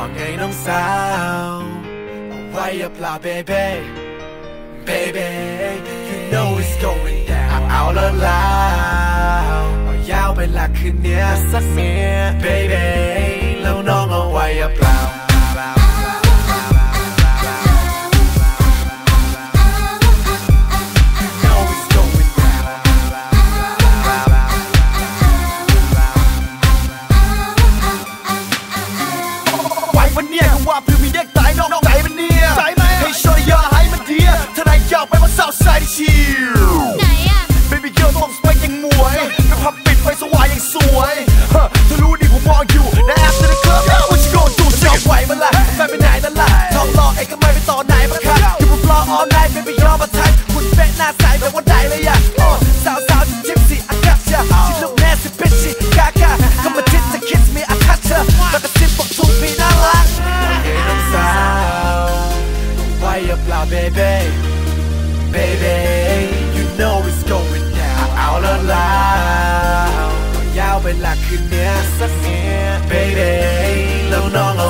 Hoàng ain't no sao. Why you là baby? Baby You know it's going down I'm out loud ยาวไปละคืนเนี้ยสักเมีย baby. ะเนี่ยก็ว่าเพิมพ์เด็กตายนอกใจมันเนี่ยใหมให้ชอยาให้มันเดียถ้าไหนอยากไปว่าสาวไซด์ชิล lacrimeça minha, baby. Não, não.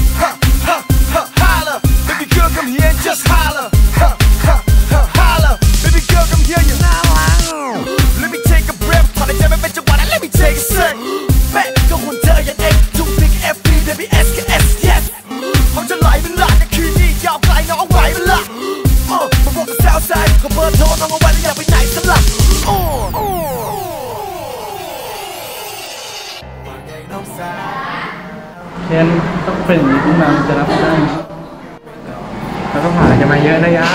hear you Let me take a breath ผ่อนในใจไม่เป็นจังหวะนั้น Let me take a sec แป๊ก็คนเธออย่างเอ็กจุ๊พิก F B W S K S yes เขาจะไหลเวลาในคืนนี้ยาวไกลน้องไหวเวลาเออมาบอกกับสาวไซด์ขเบอร์โทรน้องเอาไว้แล้วอย่าไปไหนสลับโอ้เรียนต้องเป็นอย่างนี้ทุนาจะรับได้แล้วก็ผ่านจะมาเยอะนะยะ